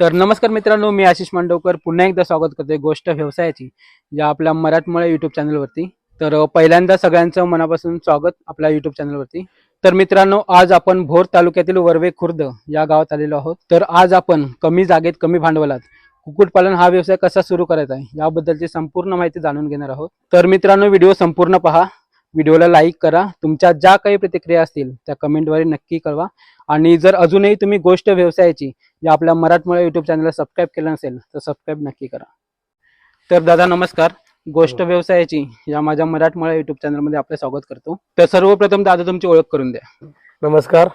तर नमस्कार मित्रांनो मी आशिष मांडवकर. पुन्हा एकदा स्वागत करतोय गोष्ट व्यवसायाची या आपल्या मराठमोळ्या युट्यूब चॅनलवरती तर पहिल्यांदा सगळ्यांचं मनापासून स्वागत आपल्या युट्यूब चॅनलवरती तर मित्रांनो आज आपण भोर तालुक्यातील वर्वे खुर्द या गावात आलेलो आहोत. तर आज आपण कमी जागेत कमी भांडवलात. कुक्कुटपालन हा व्यवसाय कसा सुरू करायचा आहे याबद्दलची संपूर्ण माहिती जाणून घेणार आहोत. तर मित्रांनो व्हिडिओ संपूर्ण पहा. व्हिडिओला लाईक करा. तुमच्या ज्या काही प्रतिक्रिया असतील त्या कमेंटद्वारे नक्की कळवा. आणि जर अजूनही तुम्ही गोष्ट व्यवसायाची या आपल्या मराठमोळ्या युट्यूब चॅनलला सबस्क्राईब केलं नसेल तर सबस्क्राईब नक्की करा. तर दादा नमस्कार. गोष्ट व्यवसायाची या माझ्या मराठमोळ्या युट्यूब चॅनलमध्ये आपलं स्वागत करतो. तर सर्वप्रथम दादा तुमची ओळख करून द्या. नमस्कार.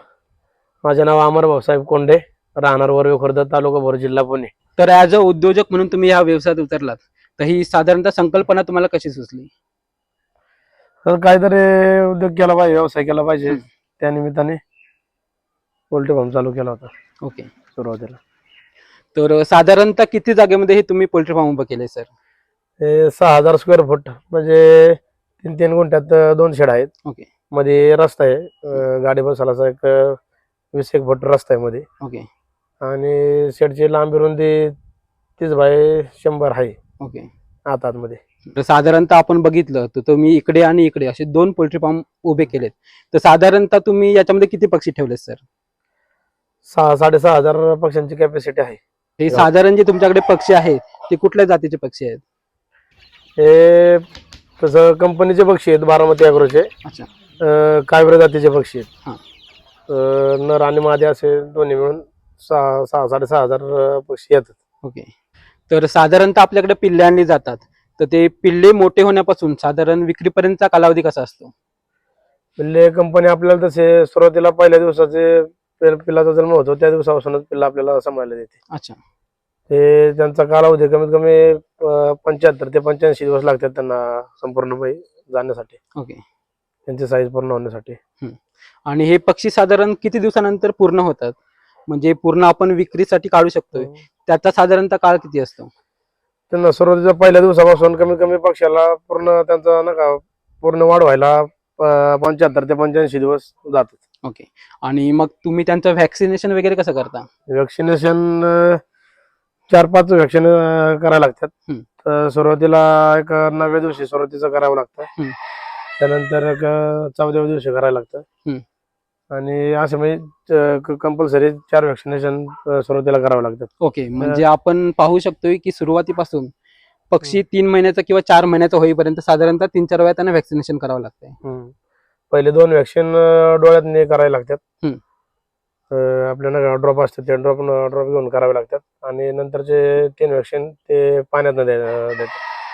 माझे नाव अमर भाऊसाहेब कोंडे राहणार वरवे खुर्द तालुका भोर जिल्हा पुणे. तर ॲज अ उद्योजक म्हणून तुम्ही या व्यवसायात उतरलात. तर ही साधारणतः संकल्पना तुम्हाला कशी सुचली? तर काहीतरी उद्योग केला पाहिजे व्यवसाय केला पाहिजे. त्या निमित्ताने पोल्ट्री फार्म चालू केला होता ओके. सुरुवातीला. तर साधारणतः किती जागेमध्ये हे तुम्ही पोल्ट्री फार्म उभं केले सर? हे सहा हजार स्क्वेअर फूट म्हणजे तीन तीन गुंठ्यात दोन शेड आहेत. ओके. मध्ये रस्ता आहे अं, गाडी बसायला एक अं, वीस एक फूट रस्ता आहे मध्ये. ओके. आणि शेडची लांबी रुंदी तीस बाय शंभर आहे. ओके. आत आतमध्ये. तर साधारणतः आपण बघितलं तर तुम्ही इकडे आणि इकडे असे दोन पोल्ट्री फार्म उभे केलेत. तर साधारणतः तुम्ही याच्यामध्ये किती पक्षी ठेवलेत सर सहा साडेसहा हजार पक्ष्यांची कॅपॅसिटी आहे. हे साधारण जे तुमच्याकडे पक्षी आहेत ते कुठल्या जातीचे पक्षी आहेत? हे तसं कंपनीचे पक्षी आहेत बारामती अॅग्रोचे. अच्छा. अं, कायब्रे जातीचे पक्षी हा. आहेत अं, नर आणि मादी असे दोन्ही मिळून सहा सहा साडेसहा हजार अं, पक्षी येतात. ओके. तर साधारणतः आपल्याकडे पिल्ले आणली जातात. तर ते पिल्ले मोठे होण्यापासून साधारण विक्रीपर्यंतचा कालावधी कसा असतो? पिल्ले कंपनी आपल्याला तसे सुरुवातीला पहिल्या दिवसाचे पिल- पिल्लाचा जन्म होतो त्या दिवसापासूनच पिल्ला आपल्याला सांभाळायला देते. अच्छा. ते त्यांचा कालावधी कमीत कमी पंच्याहत्तर ते पंच्याऐंशी दिवस लागतात त्यांना संपूर्णपणे जाण्यासाठी. ओके. त्यांची साईज पूर्ण होण्यासाठी. आणि हे पक्षी साधारण किती दिवसानंतर पूर्ण होतात? म्हणजे पूर्ण आपण विक्रीसाठी काढू शकतोय. त्याचा साधारणतः काळ किती असतो? त्यांना सुरुवातीच्या पहिल्या दिवसापासून कमीत कमी पक्षाला पूर्ण त्यांचा नका पूर्ण वाढ व्हायला पंच्याहत्तर ते पंच्याऐंशी दिवस जातात ओके आणि मग तुम्ही त्यांचं व्हॅक्सिनेशन वगैरे कसं करता व्हॅक्सिनेशन चार पाच व्हॅक्सिन करायला लागतात हम्म. तर सुरुवातीला एक नवव्या दिवशी सुरुवातीचं करावं लागतं हम्म. त्यानंतर एक चौदाव्या दिवशी करायला लागतं हम्म. आणि असे म्हणजे कंपल्सरी चार व्हॅक्सिनेशन सुरुवातीला करावं लागतात. ओके म्हणजे आपण पाहू शकतोय की सुरुवातीपासून पक्षी तीन महिन्याचा किंवा चार महिन्याचा होईपर्यंत साधारणतः तीन चार वेळा त्यांना व्हॅक्सिनेशन करावं लागतंय. हम्म. पहिले दोन व्हॅक्सिन डोळ्यात करायला लागतात. आपल्याला ड्रॉप असतात ते ड्रॉप ड्रॉप घेऊन करावे लागतात. आणि नंतरचे तीन व्हॅक्सिन ते पाण्यात देतात.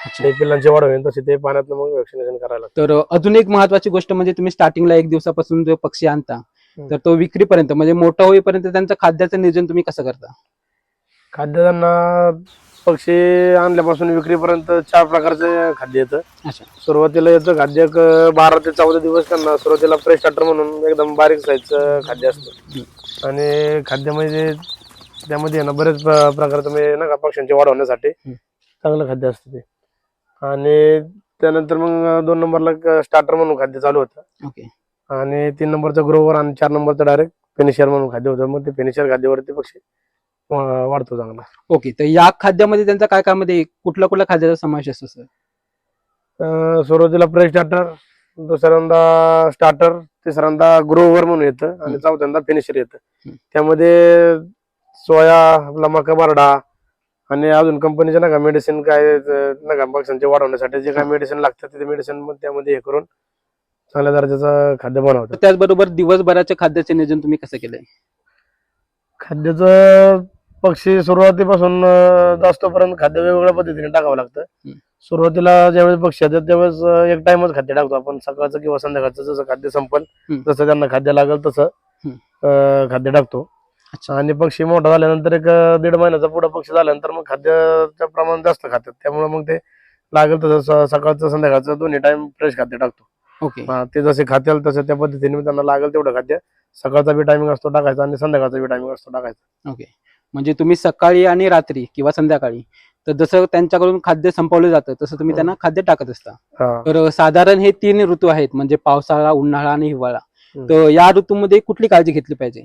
ते पिल्लांची वाढ होईल तसे ते पाण्यात मग व्हॅक्सिनेशन करायला लागतं. तर अजून एक महत्वाची गोष्ट म्हणजे तुम्ही स्टार्टिंगला एक दिवसापासून जो पक्षी आणता हम्म. तर तो विक्रीपर्यंत म्हणजे मोठा होईपर्यंत त्यांचं खाद्याचं नियोजन तुम्ही कसं करता? खाद्य त्यांना पक्षी आणल्यापासून विक्रीपर्यंत चार प्रकारचे खाद्य येतं. अच्छा. सुरुवातीला येतं खाद्य एक बारा ते चौदा दिवस त्यांना सुरुवातीला फ्रेश स्टार्टर म्हणून एकदम बारीक साईजचं खाद्य असतं. आणि खाद्य म्हणजे त्यामध्ये आहे ना बरेच प्र- प्रकारचं म्हणजे ना का पक्ष्यांची वाढ होण्यासाठी. चांगलं खाद्य असतं ते. आणि त्यानंतर मग दोन नंबरला स्टार्टर म्हणून खाद्य चालू होतं. ओके. आणि तीन नंबरचं ग्रोवर आणि चार नंबरचं डायरेक्ट फिनिशर म्हणून खाद्य होतं. मग ते फिनिशर खाद्यावरती पक्षी वा- वाढतो चांगला. ओके. तर या खाद्यामध्ये त्यांचा काय काय मध्ये कुठल्या कुठल्या खाद्याचा समावेश असतो सर? अं, सुरुवातीला प्रेस स्टार्टर दुसऱ्यांदा स्टार्टर तिसऱ्यांदा ग्रोवर म्हणून येतं आणि हम्म. चौथ्यांदा फिनिशर येतं. हम्म. त्यामध्ये सोया आपला मका बारडा आणि अजून कंपनीचे नका मेडिसिन काय अं, नका पक्ष्यांचे वाढवण्यासाठी जे काय मेडिसिन लागतात ते मेडिसिन त्यामध्ये हे करून चांगल्या दर्जाचं खाद्य बनवतात. त्याचबरोबर दिवसभराच्या खाद्याचे नियोजन तुम्ही कसं केलंय? खाद्याचं पक्षी सुरुवातीपासून अं, जास्तपर्यंत खाद्य वेगवेगळ्या पद्धतीने टाकावं लागतं. सुरुवातीला ज्यावेळेस पक्षी येतात त्यावेळेस एक टाइमच खाद्य टाकतो आपण. सकाळचं किंवा संध्याकाळचं जसं खाद्य संपल. जसं त्यांना खाद्य लागेल तसं खाद्य टाकतो. अच्छा. आणि पक्षी मोठा झाल्यानंतर एक अं, दीड महिन्याचा पुढे पक्षी झाल्यानंतर मग खाद्याचं प्रमाण जास्त खातात त्यामुळे मग ते लागेल तसं स- सकाळचं संध्याकाळचं दोन्ही टाइम फ्रेश खाद्य टाकतो. ओके. हा, ते जसे खात्याल तसं त्या पद्धतीने मी त्यांना लागेल तेवढं खाद्य. सकाळचा बी टायमिंग असतो टाकायचा आणि संध्याकाळचा बी टायमिंग असतो टाकायचा. ओके. म्हणजे तुम्ही सकाळी आणि रात्री किंवा संध्याकाळी तर जसं त्यांच्याकडून खाद्य संपवलं जातं तसं तुम्ही त्यांना खाद्य टाकत असता. हा. तर साधारण हे तीन ऋतू आहेत म्हणजे पावसाळा उन्हाळा आणि हिवाळा. हम्म. तर या ऋतूमध्ये कुठली काळजी घेतली पाहिजे?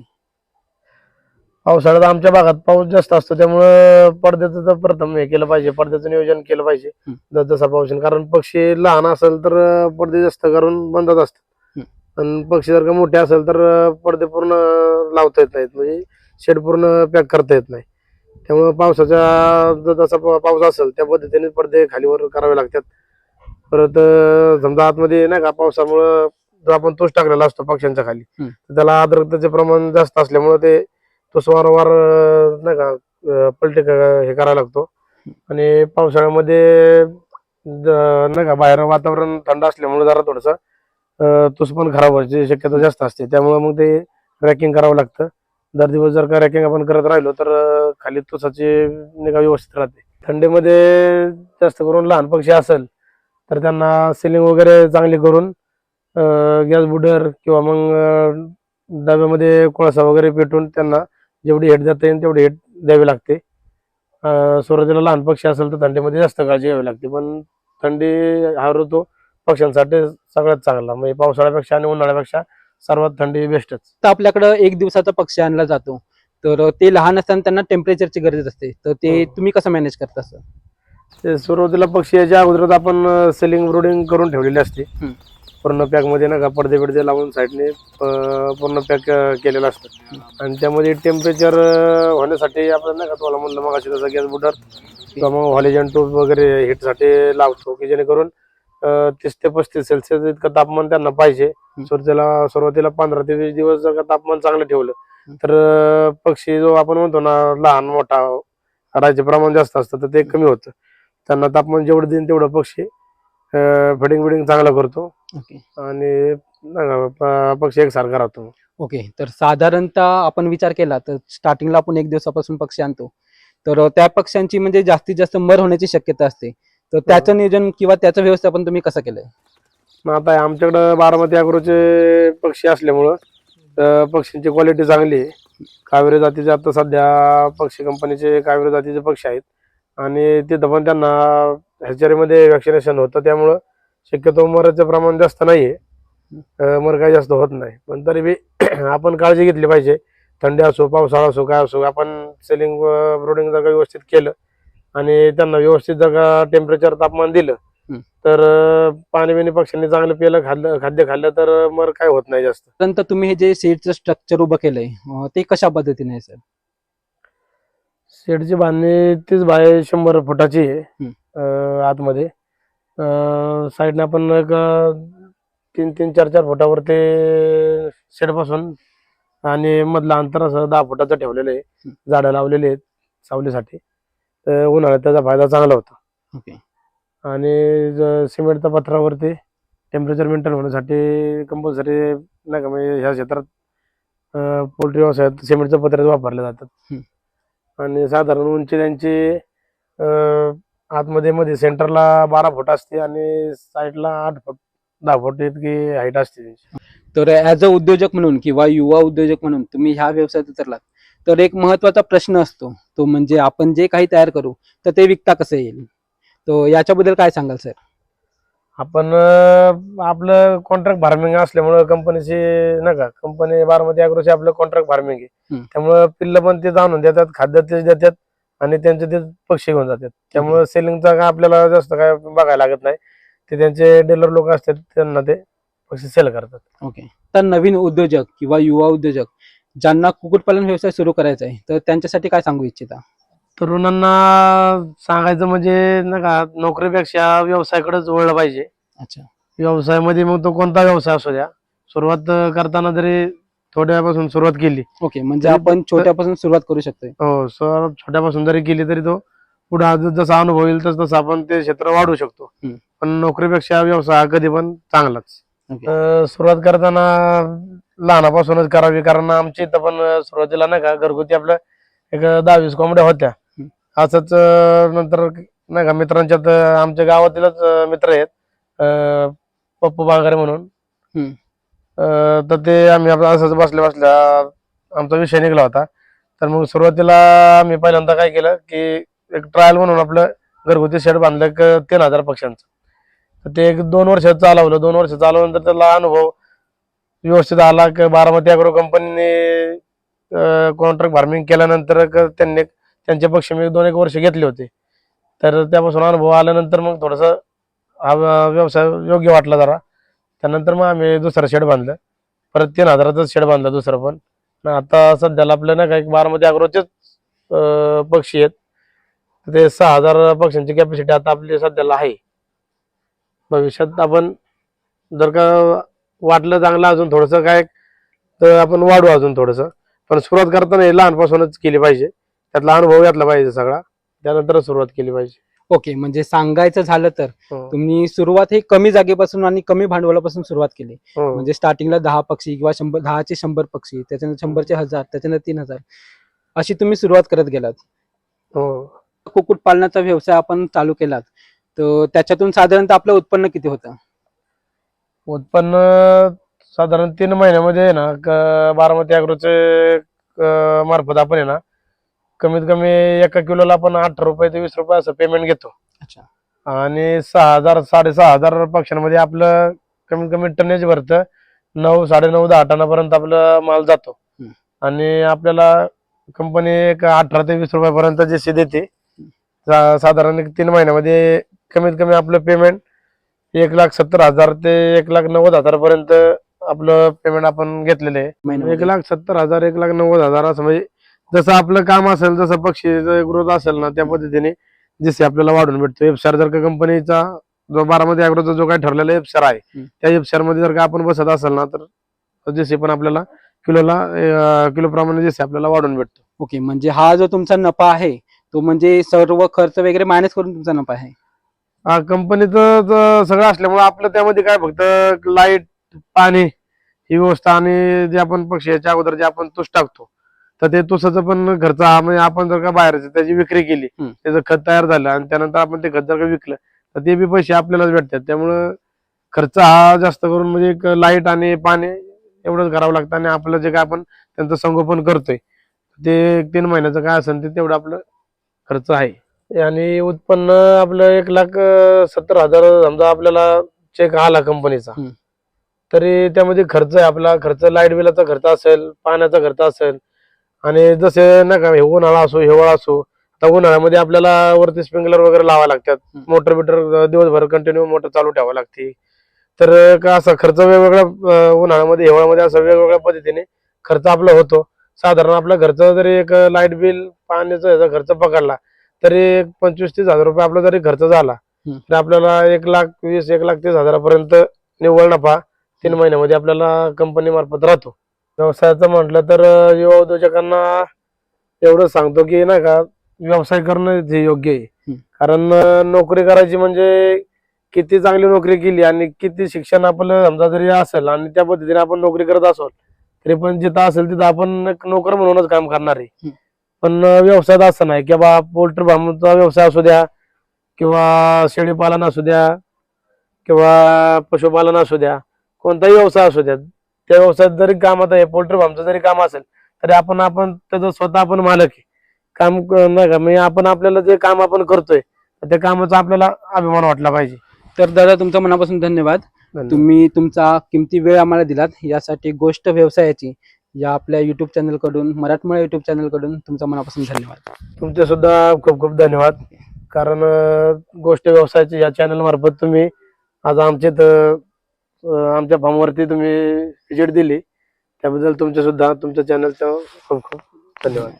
पावसाळ्यात आमच्या भागात पाऊस जास्त असतो त्यामुळं पडद्याचं तर प्रथम हे केलं पाहिजे पडद्याचं नियोजन केलं पाहिजे. जस जसा पाऊस येईल. कारण पक्षी लहान असेल तर पडदे जास्त करून बंदच असतात. आणि पक्षी जर का मोठे असेल तर पडदे पूर्ण लावता येत नाहीत म्हणजे शेड पूर्ण पॅक करता येत नाही त्यामुळे पावसाच्या जर जसा पाऊस असेल त्या पद्धतीने पडदे खालीवर करावे लागतात परत समजा आतमध्ये नाही का पावसामुळं जो आपण तोच टाकलेला असतो पक्ष्यांच्या खाली त्याला आर्द्रतेचे प्रमाण जास्त असल्यामुळे ते तो वारंवार नाही का पलटे क- हे करायला लागतो. आणि पावसाळ्यामध्ये नाही का बाहेर वातावरण थंड असल्यामुळे जरा थोडस तुस पण खराब व्हायची शक्यता जास्त असते. त्यामुळे मग ते रॅकिंग करावं लागतं. दर दिवस जर का रॅकिंग आपण करत राहिलो तर खाली तुसाची निगा व्यवस्थित राहते. थंडीमध्ये जास्त करून लहान पक्षी असेल तर त्यांना सिलिंग वगैरे चांगली करून गॅस बुडर किंवा मग डब्यामध्ये कोळसा वगैरे पेटून त्यांना जेवढी हेट देता येईल तेवढी हेट द्यावी लागते. सुरुवातीला लहान पक्षी असेल तर थंडीमध्ये जास्त काळजी घ्यावी लागते. पण थंडी हा ऋतू पक्ष्यांसाठी सगळ्यात चांगला. म्हणजे पावसाळ्यापेक्षा आणि उन्हाळ्यापेक्षा सर्वात थंडी बेस्टच तर आपल्याकडं एक दिवसाचा पक्षी आणला जातो. तर ते लहान असताना त्यांना टेम्परेचरची गरज असते. तर ते हो. तुम्ही कसं मॅनेज करता सर? ते सुरुवातीला पक्षी याच्या अगोदरच आपण सेलिंग ब्रोडिंग करून ठेवलेली असते. पूर्ण पॅकमध्ये ना का पडदे बिडदे लावून साईडने पूर्ण पॅक केलेलं असतं. आणि त्यामध्ये टेम्परेचर होण्यासाठी आपण नाही का तुम्हाला म्हणलं मग अशी जसं गॅस बुटर किंवा मग हॉलिजन टूब वगैरे हिटसाठी लावतो की जेणेकरून तीस ते पस्तीस सेल्सिअस इतकं तापमान त्यांना पाहिजे. सुरुवातीला सुरुवातीला पंधरा ते वीस दिवस जर का तापमान चांगलं ठेवलं तर पक्षी जो आपण म्हणतो ना लहान मोठा राहायचे प्रमाण जास्त असतं तर ते कमी होतं. त्यांना तापमान जेवढं देईन तेवढं पक्षी फिडिंग बिडिंग चांगलं करतो. ओके. आणि नाही का, प- पक्षी एकसारखा राहतो. ओके तर साधारणतः आपण विचार केला तर स्टार्टिंगला आपण एक दिवसापासून पक्षी आणतो. तर त्या पक्ष्यांची म्हणजे जास्तीत जास्त मर होण्याची शक्यता असते. तर त्याचं नियोजन किंवा त्याचं व्यवस्थापन तुम्ही कसं केलंय? मग आता आमच्याकडं बारामती अग्रोचे पक्षी असल्यामुळं अं, पक्ष्यांची क्वालिटी चांगली आहे. कावेरी जातीचे आता सध्या पक्षी कंपनीचे कावेरी जातीचे पक्षी आहेत. आणि तिथं पण त्यांना ह्याच्यामध्ये वॅक्सिनेशन होतं त्यामुळं शक्यतो मराचं प्रमाण जास्त नाही आहे मर काही जास्त होत नाही. पण तरी बी आपण काळजी घेतली पाहिजे. थंडी असो पावसाळा असो काय असो आपण सेलिंग ब्रोडिंग जर का व्यवस्थित केलं आणि त्यांना व्यवस्थित जर का टेम्परेचर तापमान दिलं. तर पाणी बिणी पक्ष्यांनी चांगलं पिलं खाल्लं खाद्य खाल्लं तर मर काय होत नाही जास्त. तुम्ही हे जे सेटचं स्ट्रक्चर उभं केलंय ते कशा पद्धतीने सर? शेडची बांधणी तीच बाय शंभर फुटाची आहे. अं, आतमध्ये. साईडने आपण एक अं, तीन तीन चार चार फुटावरती शेडपासून आणि मधलं अंतर असं दहा फुटाचं ठेवलेलं आहे. झाडं लावलेली आहेत सावलीसाठी. तर उन्हाळ्यात त्याचा फायदा चांगला होता. ओके. आणि ज- सिमेंटच्या पत्रावरती टेम्परेचर मेंटेन होण्यासाठी कंपल्सरी नाही का म्हणजे ह्या क्षेत्रात पोल्ट्री व्यवसायात सिमेंटचं पत्रेच वापरले जातात. आणि साधारण उंची त्यांची आतमध्ये मध्ये सेंटरला बारा फूट असते आणि साईडला आठ फूट दहा फूट इतकी हाईट असते त्यांची. तर ऍज अ उद्योजक म्हणून किंवा युवा उद्योजक म्हणून तुम्ही ह्या व्यवसायात उतरलात. तर एक महत्त्वाचा प्रश्न असतो तो म्हणजे आपण जे काही तयार करू तर ते विकता कसं येईल? तो याच्याबद्दल काय सांगाल सर आपण अं, आपलं कॉन्ट्रॅक्ट फार्मिंग असल्यामुळं कंपनीची नाही का कंपनी बारामती अॅग्रोची आपलं कॉन्ट्रॅक्ट फार्मिंग आहे. हम्म. त्यामुळं पिल्लं पण ते जाणून देतात खाद्य तेच देतात आणि त्यांचे ते पक्षी घेऊन जातात. त्यामुळं सेलिंगचा काय आपल्याला जास्त काय बघायला लागत नाही. ते त्यांचे डीलर लोक असतात त्यांना ते पक्षी सेल करतात. ओके तर नवीन उद्योजक किंवा युवा उद्योजक ज्यांना कुक्कुटपालन व्यवसाय सुरू करायचा आहे तर त्यांच्यासाठी काय सांगू इच्छिता? तरुणांना सांगायचं म्हणजे नाही का नोकरीपेक्षा व्यवसायाकडेच वळलं पाहिजे. अच्छा. व्यवसायामध्ये मग तो कोणता व्यवसाय असू द्या. सुरुवात करताना जरी थोड्यापासून सुरुवात केली. ओके म्हणजे आपण छोट्यापासून सुरुवात करू शकतोय. हो सुरुवात छोट्यापासून जरी केली तरी तो पुढे अजून जसा अनुभव येईल तस तसं आपण ते क्षेत्र वाढवू शकतो. हम्म. पण नोकरीपेक्षा व्यवसाय हा कधी पण चांगलाच. ओके. सुरुवात करताना लहानापासूनच करावी कारण आमच्या इथं पण सुरुवातीला नाही का घरगुती आपल्या एक दहा वीस कोंबड्या होत्या. असंच नंतर नाही का मित्रांच्यात आमच्या गावातीलच मित्र आहेत. अं, पप्पू बांगारे म्हणून. हम्म. अं, तर ते आम्ही आपलं असंच बसल्या बसल्या आमचा विषय निघाला होता. तर मग सुरुवातीला आम्ही पहिल्यांदा काय केलं की एक ट्रायल म्हणून आपलं घरगुती शेड बांधलं एक तीन हजार पक्ष्यांचं. तर ते एक दोन वर्ष चालवलं. दोन वर्ष चालवल्यानंतर त्याला अनुभव व्यवस्थित आला. की बारामती अॅग्रो कंपनीने कॉन्ट्रॅक्ट फार्मिंग केल्यानंतर क- त्यांनी त्यांच्या पक्ष मी दोन एक वर्ष घेतले होते. तर त्यापासून अनुभव आल्यानंतर मग थोडंसं हा व्यवसाय योग्य वाटला जरा. त्यानंतर मग आम्ही दुसरं शेड बांधलं. परत तीन हजाराचाच शेड बांधलं दुसरं पण. आता सध्याला आपल्या ना काही बारामध्ये अग्रोचेच पक्षी आहेत. ते सहा हजार पक्ष्यांची कॅपॅसिटी आता आपली सध्याला आहे. भविष्यात आपण जर का वाटलं चांगलं अजून थोडंसं काय तर आपण वाढू अजून थोडंसं. पण सुरुवात करताना हे लहानपासूनच केली पाहिजे. त्यातला अनुभव घेतला पाहिजे सगळा. त्यानंतरच सुरुवात केली पाहिजे. ओके म्हणजे सांगायचं झालं तर हो. तुम्ही सुरुवात ही कमी जागेपासून आणि कमी भांडवलापासून सुरुवात केली. हो. म्हणजे स्टार्टिंगला दहा पक्षी किंवा शंभर दहाचे शंभर पक्षी त्याच्यानंतर शंभरचे हजार त्याच्यानंतर तीन हजार. अशी तुम्ही सुरुवात करत गेलात. हो. कुक्कुट पालनाचा व्यवसाय आपण चालू केलात. तर त्याच्यातून साधारणतः आपलं उत्पन्न किती होतं? उत्पन्न साधारण तीन महिन्यामध्ये आहे ना क- बारामती अॅग्रोचे क- मार्फत आपण आहे ना कमीत कमी एका किलोला आपण आठ रुपये ते वीस रुपये असं पेमेंट घेतो. अच्छा. आणि सहा हजार साडेसहा हजार पक्षांमध्ये आपलं कमीत कमी टनेज भरतं. नऊ साडेनऊ दहा टनापर्यंत आपला माल जातो. आणि आपल्याला कंपनी एक अठरा ते वीस रुपयापर्यंत जे देते. साधारण एक तीन महिन्यामध्ये कमीत कमी आपलं पेमेंट एक लाख सत्तर हजार ते एक लाख नव्वद हजारपर्यंत आपलं पेमेंट आपण घेतलेलं आहे. एक? लाख सत्तर हजार एक लाख नव्वद हजार असं म्हणजे जसं आपलं काम असेल जसं पक्षीचा ग्रोथ असेल ना त्या पद्धतीने जसे आपल्याला वाढून भेटतो. एफशार जर का कंपनीचा जो बारामती अॅग्रोचा जो काही ठरलेला एफशार आहे. त्या एफशारमध्ये जर का आपण बसत असेल ना तर जसे पण आपल्याला किलोला किलो प्रमाणे जसे आपल्याला वाढून भेटतो. ओके म्हणजे हा जो तुमचा नफा आहे तो म्हणजे सर्व खर्च वगैरे मायनस करून तुमचा नफा आहे. कंपनीचं सगळं असल्यामुळे आपलं त्यामध्ये काय फक्त लाइट पाणी ही व्यवस्था आणि जे आपण पक्षी याच्या अगोदर जे आपण तुष टाकतो तर ते तुसाचं पण खर्च हा म्हणजे आपण जर का बाहेर त्याची विक्री केली हम्म. त्याचं खत तयार झालं आणि त्यानंतर आपण ते खत जर का विकलं तर ते बी पैसे आपल्यालाच भेटतात त्यामुळं खर्च हा जास्त करून म्हणजे एक लाइट आणि पाणी एवढंच करावं लागतं आणि आपलं जे काय आपण त्यांचं संगोपन करतोय ते एक तीन महिन्याचं काय असेल ते तेवढं आपलं खर्च आहे आणि उत्पन्न आपलं एक लाख अं, सत्तर हजार समजा आपल्याला चेक आला कंपनीचा हम्म. तरी त्यामध्ये खर्च आहे आपला खर्च लाइट बिलाचा खर्च असेल पाण्याचा खर्च असेल आणि जसे नाही का हे उन्हाळा असो हिवाळा असो आता उन्हाळ्यामध्ये आपल्याला वरती स्प्रिंकलर वगैरे लावा लागतात. मोटर बिटर दिवसभर कंटिन्यू मोटर चालू ठेवावी लागते तर का असा खर्च वेगवेगळ्या उन्हाळ्यामध्ये हिवाळ्यामध्ये असं वेगवेगळ्या पद्धतीने खर्च आपला होतो साधारण आपला खर्च जरी एक लाइट बिल पाण्याचा ह्याचा खर्च पकडला तरी एक पंचवीस तीस हजार रुपये आपला जरी खर्च झाला. तर आपल्याला एक लाख वीस एक लाख तीस हजारापर्यंत निव्वळ नफा तीन महिन्यामध्ये आपल्याला कंपनी मार्फत राहतो व्यवसायाचं म्हटलं तर युवा उद्योजकांना एवढं सांगतो की नाही का व्यवसाय करणं हे योग्य आहे. कारण नोकरी करायची म्हणजे किती चांगली नोकरी केली आणि किती शिक्षण आपलं समजा जरी असेल आणि त्या पद्धतीने आपण नोकरी करत असो तरी पण जिथं असेल तिथं आपण एक नोकर म्हणूनच काम करणार आहे. पण व्यवसायात असं नाही की बा पोल्ट्री फार्मचा व्यवसाय असू द्या किंवा शेळीपालन असू द्या किंवा पशुपालन असू द्या कोणताही व्यवसाय असू द्या त्या व्यवसायात जरी काम आता हे पोल्ट्री फार्मचं जरी काम असेल तरी आपण आपण त्याचं स्वतः आपण मालक आहे. काम नाही का? म्हणजे आपण आपल्याला जे काम आपण करतोय त्या कामाचा आपल्याला अभिमान वाटला पाहिजे. तर दादा तुमचा मनापासून धन्यवाद. तुम्ही तुमचा किमती वेळ आम्हाला दिलात. यासाठी गोष्ट व्यवसायाची या आपल्या युट्यूब चॅनलकडून मराठमोळ्या युट्यूब चॅनलकडून तुमचा मनापासून धन्यवाद. तुमचे सुद्धा खूप खूप धन्यवाद. कारण गोष्ट व्यवसायाची या चॅनल मार्फत तुम्ही आज आमचे आमच्या फॉर्मवरती तुम्ही विजिट दिली. त्याबद्दल तुमचे सुद्धा तुमच्या चॅनलचं खूप खूप धन्यवाद.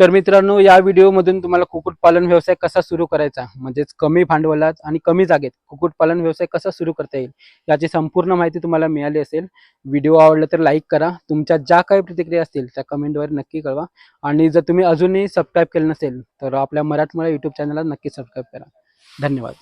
तर मित्रांनो या व्हिडिओमधून तुम्हाला कुक्कुटपालन व्यवसाय कसा सुरू करायचा? म्हणजेच कमी भांडवलात आणि कमी जागेत कुक्कुटपालन व्यवसाय कसा सुरू करता येईल? याची संपूर्ण माहिती तुम्हाला मिळाली असेल. व्हिडिओ आवडला तर लाईक करा. तुमच्या ज्या काही प्रतिक्रिया असतील त्या कमेंटवर नक्की कळवा. आणि जर तुम्ही अजूनही सबस्क्राईब केलं नसेल तर आपल्या मराठमोळ्या युट्यूब चॅनलला नक्की सबस्क्राईब करा. धन्यवाद.